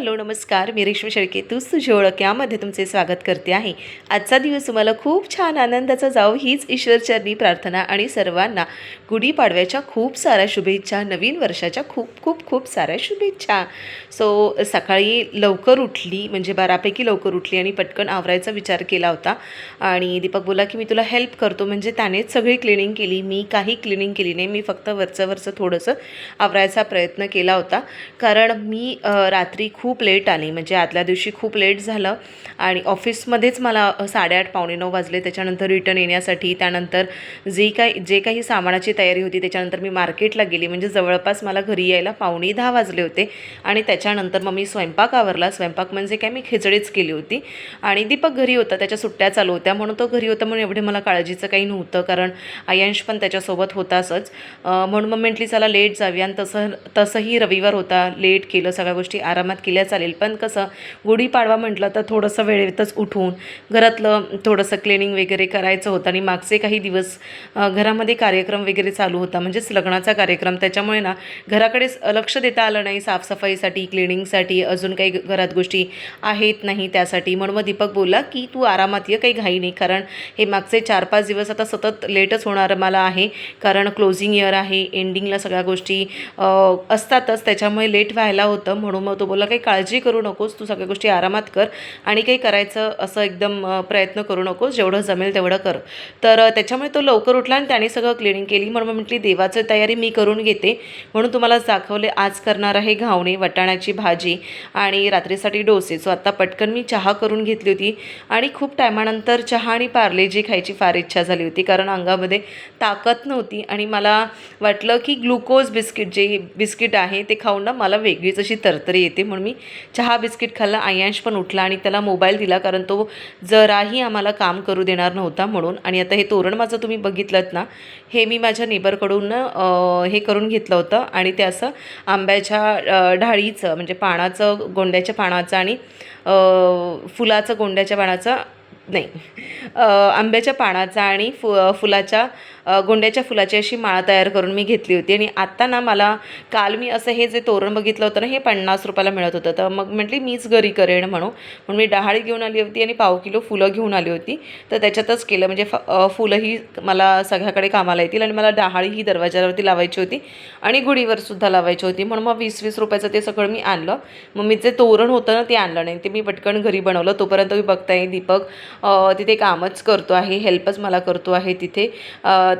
Hello नमस्कार. मी रेश्मा शेळके. तूच तुझी ओळख यामध्ये तुमचे स्वागत करते आहे. आजचा दिवस तुम्हाला खूप छान आनंदाचा जाऊ हीच ईश्वरचरणी प्रार्थना आणि सर्वांना गुढीपाडव्याच्या खूप साऱ्या शुभेच्छा नवीन वर्षाच्या खूप खूप खूप साऱ्या शुभेच्छा. सो सकाळी लवकर उठली म्हणजे बारापैकी लवकर उठली आणि पटकन आवरायचा विचार केला होता. आणि दीपक बोला की मी तुला हेल्प करतो. म्हणजे त्यानेच सगळी क्लिनिंग केली. मी काही क्लिनिंग केली नाही. मी फक्त वरचं वरचं थोडंसं आवरायचा प्रयत्न केला होता. कारण मी रात्री खूप खूप लेट आली. म्हणजे आदल्या दिवशी खूप लेट झालं. आणि ऑफिसमध्येच मला साडेआठ पावणे नऊ वाजले. त्याच्यानंतर रिटर्न येण्यासाठी त्यानंतर जे काही जे काही सामानाची तयारी होती त्याच्यानंतर मी मार्केटला गेली. म्हणजे जवळपास मला घरी यायला पावणे दहा वाजले होते. आणि त्याच्यानंतर मग मी स्वयंपाक आवरला. स्वयंपाक म्हणजे काय? मी खिचडीच केली होती. आणि दीपक घरी होता. त्याच्या सुट्ट्या चालू होत्या. म्हणून तो घरी होता म्हणून एवढे मला काळजीचं काही नव्हतं. कारण आयांश पण त्याच्यासोबत होतासच म्हणून मग म्हटली चला लेट जाऊया. आणि तसं तसंही रविवार होता. लेट केलं. सगळ्या गोष्टी आरामात केल्या. चालेल. पण कसं गुढीपाडवा म्हटलं तर थोडंसं वेळेतच उठून घरातलं थोडंसं क्लिनिंग वगैरे करायचं होतं आणि मागचे काही दिवस घरामध्ये कार्यक्रम वगैरे चालू होता. म्हणजेच लग्नाचा कार्यक्रम. त्याच्यामुळे ना घराकडे लक्ष देता आलं नाही साफसफाईसाठी क्लिनिंगसाठी अजून काही घरात गोष्टी आहेत नाही त्यासाठी. म्हणून मग दीपक बोलला की तू आरामात ये काही घाई नाही. कारण हे मागचे चार पाच दिवस आता सतत लेटच होणार मला आहे. कारण क्लोजिंग इयर आहे. एंडिंगला सगळ्या गोष्टी असतातच. त्याच्यामुळे लेट व्हायला होतं. म्हणून मग तो बोलला काही काळजी करू नकोस तू सगळ्या गोष्टी आरामात कर आणि काही करायचं असं एकदम प्रयत्न करू नकोस जेवढं जमेल तेवढं कर. तर त्याच्यामुळे तो लवकर उठला आणि त्याने सगळं क्लिनिंग केली. म्हणून मग म्हटली देवाची तयारी मी करून घेते. म्हणून तुम्हाला दाखवले आज करणार आहे घावणे वाटाण्याची भाजी आणि रात्रीसाठी डोसे. सो आत्ता पटकन मी चहा करून घेतली होती आणि खूप टायमानंतर चहा आणि पार्लेजी खायची फार इच्छा झाली होती. कारण अंगामध्ये ताकद नव्हती आणि मला वाटलं की ग्लुकोज बिस्किट जे बिस्किट आहे ते खाऊन ना मला वेगळीच अशी तरतरी येते. म्हणून मी चहा बिस्किट खाल्लं आयांश पण उठला आणि त्याला मोबाईल दिला कारण तो जराही आम्हाला काम करू देणार नव्हता म्हणून. आणि आता हे तोरण माझं तुम्ही बघितलं ना हे मी माझ्या नेबरकडून हे करून घेतलं होतं. आणि ते असं आंब्याच्या ढाळीचं म्हणजे पानाचं गोंड्याच्या पानाचं आणि फुलाचं गोंड्याच्या पानाचं नाही आंब्याच्या पानाचा आणि फु फुलाच्या गोंड्याच्या फुलाची अशी माळ तयार करून मी घेतली होती. आणि आत्ता ना मला काल मी असं हे जे तोरण बघितलं होतं ना हे पन्नास रुपयाला मिळत होतं. तर मग म्हटली मीच घरी करेन म्हणून. म्हणून मी डहाळी घेऊन आली होती आणि पाव किलो फुलं घेऊन आली होती. तर त्याच्यातच केलं. म्हणजे फ फुलंही मला सगळ्याकडे कामाला येतील आणि मला डहाळीही दरवाजावरती लावायची होती आणि गुढीवर सुद्धा लावायची होती. म्हणून मग वीस वीस रुपयाचं ते सगळं मी आणलं. मग मी जे तोरण होतं ना ते आणलं नाही. ते मी पटकन घरी बनवलं. तोपर्यंत मी बघताय दीपक तिथे कामच करतो आहे. हेल्पच मला करतो आहे तिथे.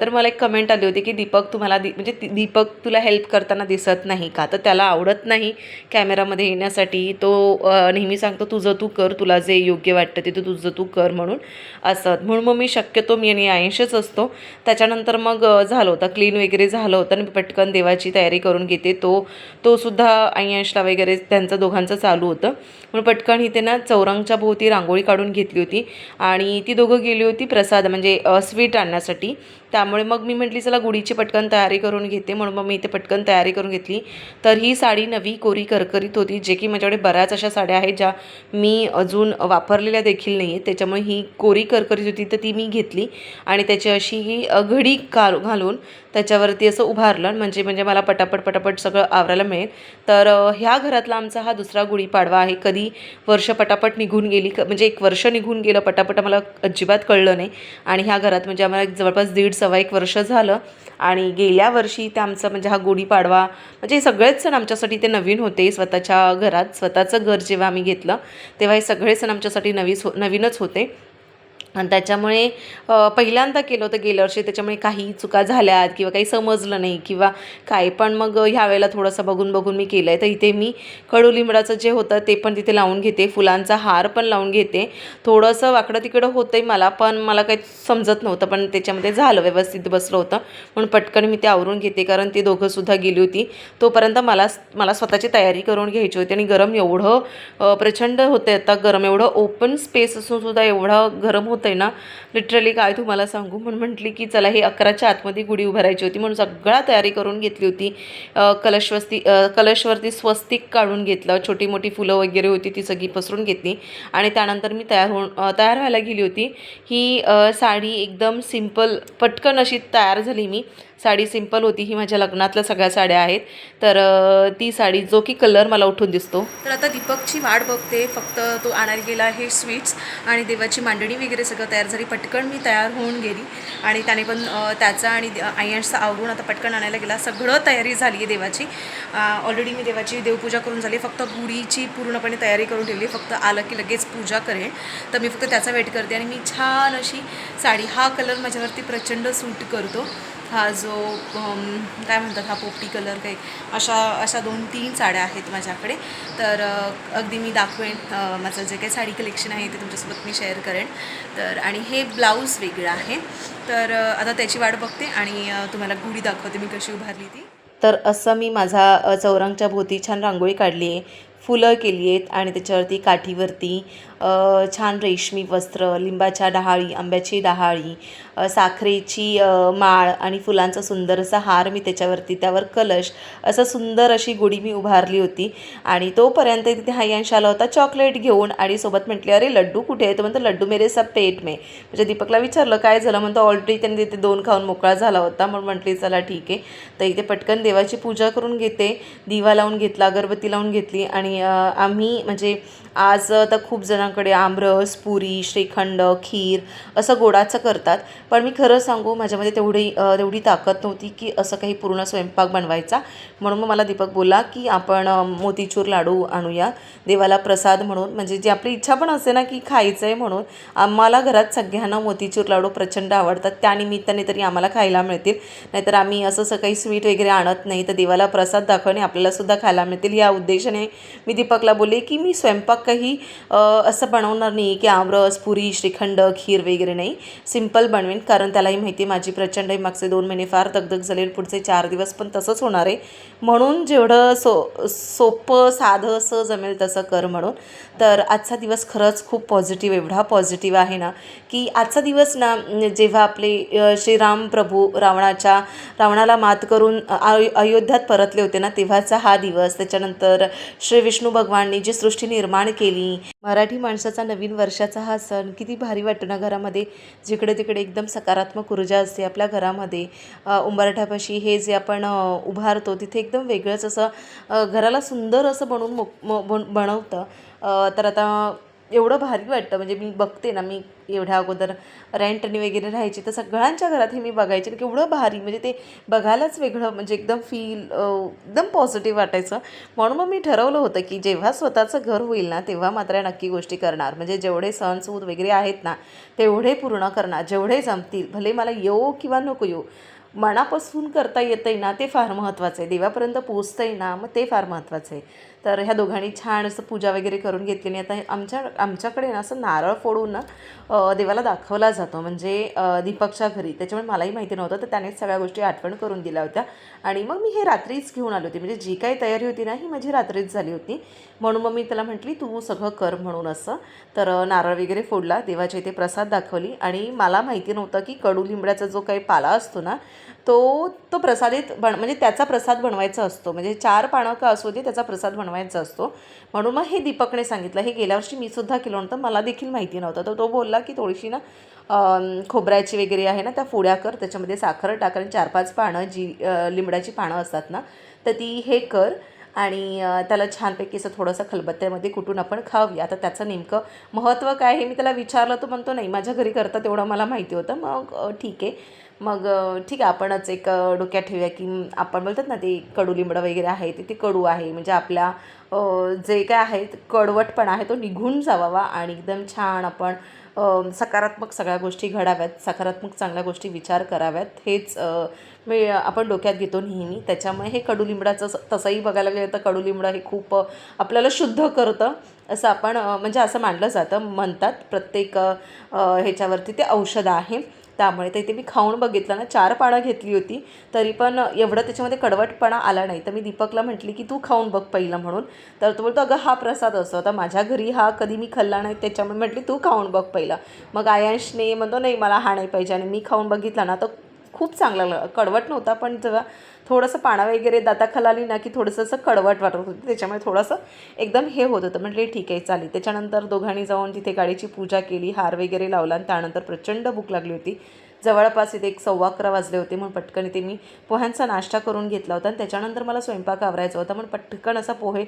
तर मला एक कमेंट आली होती की दीपक तुम्हाला दी म्हणजे ती- दीपक तुला हेल्प करताना दिसत नाही का? तर त्याला आवडत नाही कॅमेरामध्ये येण्यासाठी. तो नेहमी सांगतो तुझं तू कर तुला जे योग्य वाटतं ते तू तुझं तू कर म्हणून असं. म्हणून मग मी शक्यतो मी आणि आयुष्यच असतो. त्याच्यानंतर मग झालं होतं क्लीन वगैरे झालं होतं आणि पटकन देवाची तयारी करून घेते. तो तो सुद्धा आयंशला वगैरे त्यांचं दोघांचं चालू होतं. म्हणून पटकन इथे ना चौरंगच्या भोवती रांगोळी काढून घेतली होती. आणि ती दोघं गेली होती प्रसाद म्हणजे स्वीट आणण्यासाठी. त्यामुळे मग मी म्हटली चला गुढीची पटकन तयारी करून घेते. म्हणून मग मी इथे पटकन तयारी करून घेतली. तर ही साडी नवी कोरी करकरीत होती जे की माझ्याकडे बऱ्याच अशा साड्या आहेत ज्या मी अजून वापरलेल्या देखील नाही आहेत त्याच्यामुळे ही कोरी करकरीत होती तर ती मी घेतली. आणि त्याची अशी ही घडी का घालून त्याच्यावरती असं उभारलं. म्हणजे म्हणजे मला पटापट पटापट सगळं आवरायला मिळेल. तर ह्या घरातला आमचा हा दुसरा गुढीपाडवा आहे. कधी वर्ष पटापट निघून गेली क- म्हणजे एक वर्ष निघून गेलं पटापट आम्हाला अजिबात कळलं नाही. आणि ह्या घरात म्हणजे आम्हाला एक जवळपास दीड सव्वा एक वर्ष झालं. आणि गेल्या वर्षी ते आमचं म्हणजे हा गुढीपाडवा म्हणजे हे सगळेच सण आमच्यासाठी ते नवीन होते. स्वतःच्या घरात स्वतःचं घर जेव्हा आम्ही घेतलं तेव्हा हे सगळे सण आमच्यासाठी नवीच हो नवीनच होते. आणि त्याच्यामुळे पहिल्यांदा केलं होतं गेल्या वर्षी त्याच्यामुळे काही चुका झाल्यात किंवा काही समजलं नाही किंवा काय. पण मग ह्या वेळेला थोडंसं बघून बघून मी केलं आहे तर इथे मी कडुलिंबडाचं जे होतं ते पण तिथे लावून घेते. फुलांचा हार पण लावून घेते. थोडंसं वाकडं तिकडं होतं आहे मला पण मला काही समजत नव्हतं. पण त्याच्यामध्ये झालं व्यवस्थित बसलं होतं. म्हणून पटकन मी ते आवरून घेते. कारण ती दोघंसुद्धा गेली होती. तोपर्यंत मला मला स्वतःची तयारी करून घ्यायची होती. आणि गरम एवढं प्रचंड होतं आता गरम एवढं ओपन स्पेस असूनसुद्धा एवढं गरम होतं आहे ना लिटरली काय तुम्हाला सांगू? म्हणून म्हटली की चला हे अकराच्या आतमध्ये गुढी उभारायची होती म्हणून सगळा तयारी करून घेतली होती. कलशवस्ती कलशवरती स्वस्तिक काढून घेतलं. छोटी मोठी फुलं वगैरे होती ती सगळी पसरून घेतली. आणि त्यानंतर मी तयार होऊन तयार व्हायला गेली होती. ही साडी एकदम सिंपल पटकन अशी तयार झाली मी. साडी सिंपल होती ही माझ्या लग्नातल्या सगळ्या साड्या आहेत. तर ती साडी जो की कलर मला उठून दिसतो. तर आता दीपकची वाट बघते फक्त तो आणायला गेला हे स्वीट्स आणि देवाची मांडणी वगैरे सगळं तयार झाली. पटकन मी तयार होऊन गेली आणि त्याने पण त्याचा आणि आयन्सचा आवरून आता पटकन आणायला गेला. सगळं तयारी झाली आहे देवाची. ऑलरेडी मी देवाची देवपूजा करून झाली. फक्त गुढीची पूर्णपणे तयारी करून ठेवली फक्त आलं की लगेच पूजा करेन. तर मी फक्त त्याचा वेट करते आणि मी छान अशी साडी हा कलर माझ्यावरती प्रचंड सूट करतो. हा जो काय म्हणतात हा पोपटी कलर काही अशा अशा दोन तीन साड्या आहेत माझ्याकडे. तर अगदी मी दाखवेन माझं जे काही साडी कलेक्शन आहे ते तुमच्यासोबत मी शेअर करेन. तर आणि हे ब्लाऊज वेगळं आहे. तर आता त्याची वाट बघते आणि तुम्हाला गुढी दाखवते मी कशी उभारली ती. तर असं मी माझा चौरंगच्या भोवती छान रांगोळी काढली आहे. फुलं केली आहेत आणि त्याच्यावरती काठीवरती छान रेशमी वस्त्र लिंबाच्या डहाळी आंब्याची डहाळी साखरेची माळ आणि फुलांचा सुंदर असा हार मी त्याच्यावरती त्यावर कलश असं सुंदर अशी गुढी मी उभारली होती. आणि तोपर्यंत तिथे हायांश आला होता चॉकलेट घेऊन आणि सोबत म्हटले अरे लड्डू कुठे आहे? तो म्हणतो लड्डू मेरे सब पेट मे. म्हणजे दीपकला विचारलं काय झालं? म्हणतो ऑलरेडी त्यांनी तिथे दोन खाऊन मोकळा झाला होता. म्हणून म्हटली चला ठीक आहे. तर इथे पटकन देवाची पूजा करून घेते दिवा लावून घेतला अगरबत्ती लावून घेतली आणि आणि आम्ही म्हणजे आज तर खूप जणांकडे आमरस पुरी श्रीखंड खीर असं गोडाचं करतात. पण मी खरं सांगू माझ्यामध्ये तेवढी तेवढी ताकद नव्हती की असं काही पूर्ण स्वयंपाक बनवायचा. म्हणून मग मला दीपक बोला की आपण मोतीचूर लाडू आणूया. देवाला प्रसाद म्हणून. म्हणजे जी आपली इच्छा पण असते ना की खायचं आहे म्हणून. आम्हाला घरात सगळ्यांना मोतीचूर लाडू प्रचंड आवडतात. त्या निमित्ताने तरी आम्हाला खायला मिळतील. नाहीतर आम्ही असं असं काही स्वीट वगैरे आणत नाही. तर देवाला प्रसाद दाखवणे आपल्यालासुद्धा खायला मिळतील. या उद्देशाने मी दीपकला बोलले की मी स्वयंपाक काही असं बनवणार नाही की आमरस पुरी श्रीखंड खीर वगैरे नाही. सिंपल बनवेन कारण त्यालाही माहिती आहे माझी प्रचंड आहे मागचे दोन महिने फार दगदग झाले पुढचे चार दिवस पण तसंच होणार आहे. म्हणून जेवढं सो सोपं साधं असं जमेल तसं कर म्हणून. तर आजचा दिवस खरंच खूप पॉझिटिव्ह एवढा पॉझिटिव्ह आहे ना की आजचा दिवस ना जेव्हा आपले श्रीराम प्रभू रावणाच्या रावणाला मात करून अयोध्यात परतले होते ना तेव्हाचा हा दिवस. त्याच्यानंतर श्री विष्णू भगवाननी जी सृष्टी निर्माण केली मराठी माणसाचा नवीन वर्षाचा हा सण किती भारी वाटतो ना घरामध्ये. जिकडे तिकडे एकदम सकारात्मक ऊर्जा असते आपल्या घरामध्ये. उंबरठ्यापाशी हे जे आपण उभारतो तिथे एकदम वेगळंच असं घराला सुंदर असं बनवून मोक बन बनवतं. तर आता एवढं भारी वाटतं. म्हणजे मी बघते ना मी एवढ्या अगोदर रेंटनी वगैरे राहायची तर सगळ्यांच्या घरात हे मी बघायचे केवढं भारी. म्हणजे ते बघायलाच वेगळं म्हणजे एकदम फील एकदम पॉझिटिव्ह वाटायचं. म्हणून मग मी ठरवलं होतं की जेव्हा स्वतःचं घर होईल ना तेव्हा मात्र या नक्की गोष्टी करणार. म्हणजे जेवढे सणसूद वगैरे आहेत ना तेवढे पूर्ण करणार. जेवढे जमतील भले मला येऊ किंवा नको येऊ मनापासून करता येतं आहे ना ते फार महत्त्वाचं आहे. देवापर्यंत पोचतं आहे ना मग ते फार महत्त्वाचं आहे. तर ह्या दोघांनी छान असं पूजा वगैरे करून घेतली आणि आता आमच्या आमच्याकडे ना असं नारळ फोडून ना देवाला दाखवला जातो. म्हणजे दीपकच्या घरी. त्याच्यामुळे मलाही माहिती नव्हतं. तर त्यानेच सगळ्या गोष्टी आठवण करून दिल्या होत्या. आणि मग मी हे रात्रीच घेऊन आली होती. म्हणजे जी काही तयारी होती ना ही माझी रात्रीच झाली होती. म्हणून मग मी त्याला म्हटली तू सगळं कर म्हणून असं. तर नारळ वगैरे फोडला. देवाच्या इथे प्रसाद दाखवली. आणि मला माहिती नव्हतं की कडुलिंबड्याचा जो काही पाला असतो ना तो तो प्रसादित बन म्हणजे त्याचा प्रसाद बनवायचा असतो. म्हणजे चार पानं का असू दे त्याचा प्रसाद बनवायचा असतो. म्हणून मग हे दीपकने सांगितलं. हे गेल्या वर्षी मी सुद्धा केलं नव्हतं. मला देखील माहिती नव्हतं. तर तो बोलला की थोडीशी ना खोबऱ्याची वगैरे आहे ना त्या फोड्या कर. त्याच्यामध्ये साखर टाक आणि चार पाच पानं जी लिंबडाची पानं असतात ना तर ती हे कर आणि त्याला छानपैकी असं थोडंसं खलबत्त्यामध्ये कुटून आपण खाऊया. आता त्याचं नेमकं महत्त्व काय हे मी त्याला विचारलं. तो म्हणतो नाही माझ्या घरी करतं तेवढं मला माहिती होतं. मग ठीक आहे. मग ठीक आहे आपणच एक डोक्यात ठेवूया की आपण बोलतात ना ते कडुलिंबडं वगैरे आहे ते ते कडू आहे. म्हणजे आपल्या जे काय आहे कडवटपणा आहे तो निघून जावावा आणि एकदम छान आपण सकारात्मक सगळ्या गोष्टी घडाव्यात सकारात्मक चांगल्या गोष्टी विचार कराव्यात. हेच मी आपण डोक्यात घेतो नेहमी. त्याच्यामुळे हे कडुलिंबडाचं तसंही बघायला गेलं तर कडुलिंबडं हे खूप आपल्याला शुद्ध करतं. असं आपण म्हणजे असं मानलं जातं. म्हणतात प्रत्येक ह्याच्यावरती ते औषध आहे. त्यामुळे तर इथे मी खाऊन बघितलं ना चार पानं घेतली होती तरी पण एवढं त्याच्यामध्ये कडवटपणा आला नाही. तर मी दीपकला म्हटली की तू खाऊन बघ पहिलं म्हणून. तर तो बोलतो अगं हा प्रसाद असतो. आता माझ्या घरी हा कधी मी खाल्ला नाही त्याच्यामुळे म्हटली तू खाऊन बघ पहिला. मग आयांशने म्हणतो नाही मला हा नाही पाहिजे. आणि मी खाऊन बघितला ना तर खूप चांगला लागला कडवट नव्हता पण जेव्हा थोडंसं पाणा वगैरे दाताखाली आली ना की थोडंसं असं कडवट वाटत होतं. त्याच्यामुळे थोडंसं एकदम हे होत होतं. म्हटले ठीक आहे चालेल. त्याच्यानंतर दोघांनी जाऊन तिथे गाडीची पूजा केली हार वगैरे लावला आणि त्यानंतर प्रचंड भूक लागली होती. जवळपास इथे एक सव्वा अकरा वाजले होते म्हणून पटकन इथे मी पोह्यांचा नाश्ता करून घेतला होता आणि त्याच्यानंतर मला स्वयंपाक आवरायचा होता. म्हणून पटकन असा पोहे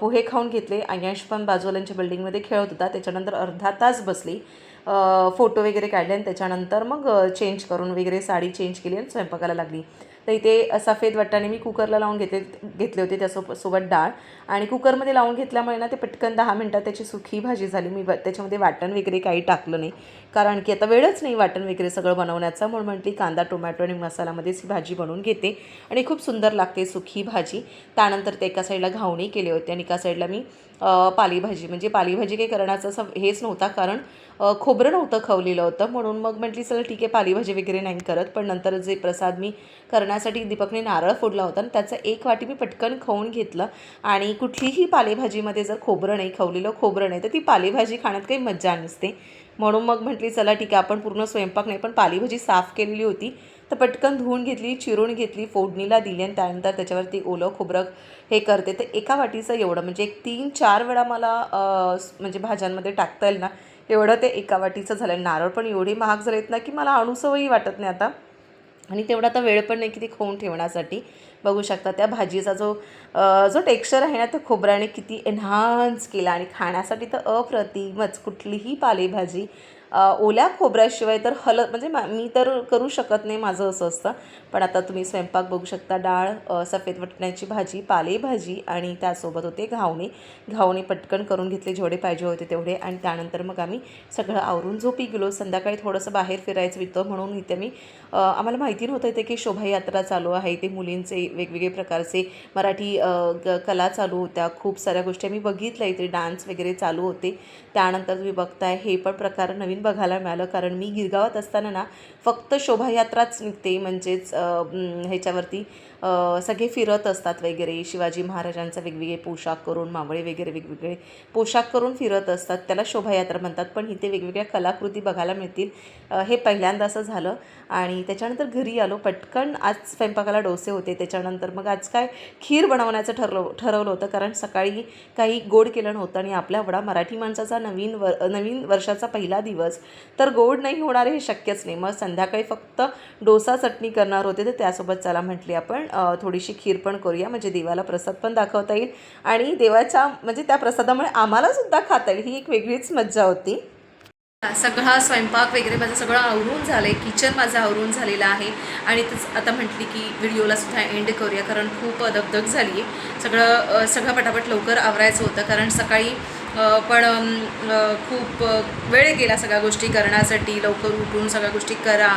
पोहे खाऊन घेतले. आय्यांश पण बाजूवाल्यांच्या बिल्डिंगमध्ये खेळत होता. त्याच्यानंतर अर्धा तास बसली. फोटो वगैरे काढले आणि त्याच्यानंतर मग चेंज करून वगैरे साडी चेंज केली आणि स्वयंपाकाला लागली. तर इथे सफेद वट्टाने मी कुकरला लावून घेतले घेतले होते त्यासोबत सोबत डाळ. आणि कुकरमध्ये लावून घेतल्यामुळे ना ते पटकन दहा मिनटात त्याची सुखी भाजी झाली. मी त्याच्यामध्ये वाटण वगैरे काही टाकलं नाही. कारण की आता वेळच नाही वाटण वगैरे सगळं बनवण्याचा. म्हणून म्हटली कांदा टोमॅटो आणि मसाल्यामध्येच ही भाजी बनवून घेते. आणि खूप सुंदर लागते सुखी भाजी. त्यानंतर ते एका साईडला घावणी केले होते आणि एका साईडला मी पालीभाजी पालेभाजी. म्हणजे पालेभाजी काही करण्याचं असं हेच नव्हता कारण खोबरं नव्हतं खवलेलं होतं. म्हणून मग म्हटली चला ठीक आहे पालेभाजी वगैरे नाही करत. पण नंतर जे प्रसाद मी करण्यासाठी दीपकने नारळ फोडला होता आणि त्याचं एक वाटी मी पटकन खाऊन घेतलं. आणि कुठलीही पालेभाजीमध्ये जर खोबरं नाही खवलेलं खोबरं नाही तर ती पालेभाजी खाण्यात काही मज्जा नसते. म्हणून मग म्हटली चला ठीक आहे आपण पूर्ण स्वयंपाक नाही पण पालेभाजी साफ केलेली होती. तर पटकन धुवून घेतली चिरून घेतली फोडणीला दिली आणि त्यानंतर त्याच्यावरती ओलं खोबरं हे करते. तर एका वाटीचं एवढं म्हणजे एक तीन चार वेळा मला म्हणजे भाज्यांमध्ये टाकता येईल ना एवढं ते एका वाटीचं झालं. नारळ पण एवढे महाग झालेत ना की मला अणुसवही वाटत नाही आता. आणि तेवढा आता वेळ पण नाही की ती खाऊन ठेवण्यासाठी. बघू शकता त्या भाजीचा जो जो टेक्स्चर आहे ना तो खोबऱ्याने किती एन्हान्स केला. आणि खाण्यासाठी तर अप्रतिमच कुठलीही पालेभाजी ओल्या खोबऱ्याशिवाय तर हल म्हणजे मा- मी तर करू शकत नाही माझं असं असतं. पण आता तुम्ही स्वयंपाक बघू शकता डाळ सफेद वटण्याची भाजी पालेभाजी आणि त्यासोबत होते घावणे. घावणे पटकन करून घेतले जेवढे पाहिजे होते तेवढे आणि त्यानंतर मग आम्ही सगळं आवरून झोपी गेलो. संध्याकाळी थोडंसं बाहेर फिरायचं होतं म्हणून इथे मी आम्हाला माहिती नव्हतं इथे की शोभायात्रा चालू आहे. इथे मुलींचे वेगवेगळे प्रकारचे मराठी कला चालू होत्या. खूप साऱ्या गोष्टी आम्ही बघितल्या. इथे डान्स वगैरे चालू होते. त्यानंतर तुम्ही बघताय हे पण प्रकार नवीन बघायला मिळालं. कारण मी गिरगावात असताना ना फक्त शोभायात्राच निघते. म्हणजेच ह्याच्यावरती सगळे फिरत असतात वगैरे. शिवाजी महाराजांचा वेगवेगळे पोशाख करून मावळे वगैरे वेगवेगळे पोशाख करून फिरत असतात. त्याला शोभायात्रा म्हणतात पण इथे वेगवेगळ्या कलाकृती बघायला मिळतील. हे पहिल्यांदा असं झालं आणि त्याच्यानंतर घरी आलो. पटकन आज स्वयंपाकाला डोसे होते. त्याच्यानंतर मग आज काय खीर बनवण्याचं ठरलं ठरवलं होतं. कारण सकाळी काही गोड केलं नव्हतं आणि आपल्या वडा मराठी माणसाचा नवीन वर नवीन वर्षाचा पहिला दिवस. तर गोड नाही होणार हे शक्यच नाही. मग संध्याकाळी फक्त डोसा चटणी करणार होते. तर त्यासोबत चला म्हटली आपण थोडीशी खीर पण करूया. म्हणजे देवाला प्रसाद पण दाखवता येईल. आणि देवाच्या म्हणजे त्या प्रसादामुळे आम्हाला सुद्धा खाता येईल. ही एक वेगळीच मज्जा होती. सगळा स्वयंपाक वगैरे माझं सगळं आवरून झालं आहे किचन माझं आवरून झालेलं आहे. आणि तेच आता म्हटली की व्हिडिओला सुद्धा एंड करूया. कारण खूप दगदग झाली आहे सगळं सगळं पटापट लवकर आवरायचं होतं. कारण सकाळी पण खूप वेळ गेला सगळ्या गोष्टी करण्यासाठी लवकर उठून सगळ्या गोष्टी करा.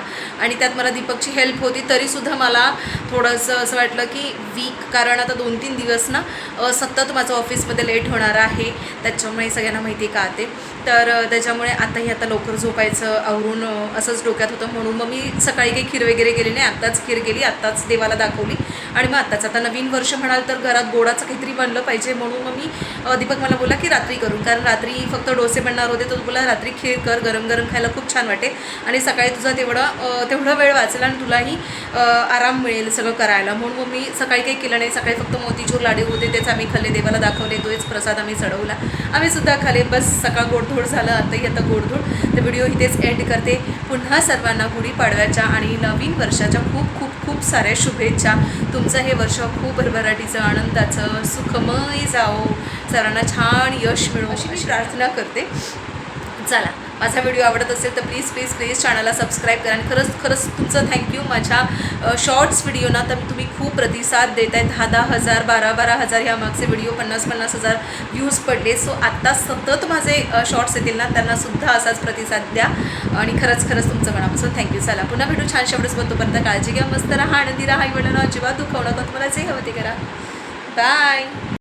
आणि त्यात मला दीपकची हेल्प होती तरीसुद्धा मला थोडंसं असं वाटलं की वीक कारण आता दोन तीन दिवस ना सतत माझं ऑफिसमध्ये लेट होणार आहे. त्याच्यामुळे सगळ्यांना माहिती का ते. तर त्याच्यामुळे आताही आता लवकर झोपायचं आवरून असंच डोक्यात होतं. म्हणून मग मी सकाळी काही खीर वगैरे गेली नाही आत्ताच खीर गेली आत्ताच देवाला दाखवली. आणि मग आत्ताच आता नवीन वर्ष म्हणाल तर घरात गोडाचं काहीतरी बनलं पाहिजे. म्हणून मग मी दीपक मला बोला की रात्री करून. कारण रात्री फक्त डोसे बनणार होते तर तुला रात्री खीर कर गरम गरम खायला खूप छान वाटेल आणि सकाळी तुझा तेवढा तेवढा वेळ वाचेल आणि तुलाही आराम मिळेल सगळं करायला. म्हणून मग मी सकाळी काही केलं नाही. सकाळी फक्त मोतीचूर लाडू होते तेच आम्ही खाल्ले देवाला दाखवले तोच प्रसाद आम्ही चढवला. आम्ही सुद्धा खाले. बस सकाळ गोडधोड झालं आताही आता गोडधोड. तर व्हिडिओ इथेच एंड करते. पुन्हा सर्वांना गुढीपाडव्याच्या आणि नवीन वर्षाच्या खूप खूप खूप साऱ्या शुभेच्छा. तुमचं हे वर्ष खूप भरभराटीचं आनंदाचं सुखमय जावो. सर्वांना छान यश मिळो अशी मी प्रार्थना करते. चला माझा व्हिडिओ आवडत असेल तर प्लीज प्लीज प्लीज चॅनलला सबस्क्राईब करा. आणि खरंच खरंच तुमचं थँक्यू माझ्या शॉर्ट्स व्हिडिओना तर तुम्ही खूप प्रतिसाद देत आहे दहा दहा हजार बारा बारा हजार ह्या मागचे व्हिडिओ पन्नास पन्नास हजार व्ह्यूज पडले. सो आत्ता सतत माझे शॉर्ट्स येतील ना त्यांनासुद्धा असाच प्रतिसाद द्या. आणि खरंच खरंच तुमचं मनापासून थँक्यू चला पुन्हा भेटू छान शेवटच तोपर्यंत काळजी घ्या. मस्त राहा आनंदी राहा. आई वडिलांना अजिबात दुखवू तुम्हाला जे हवं ते करा. बाय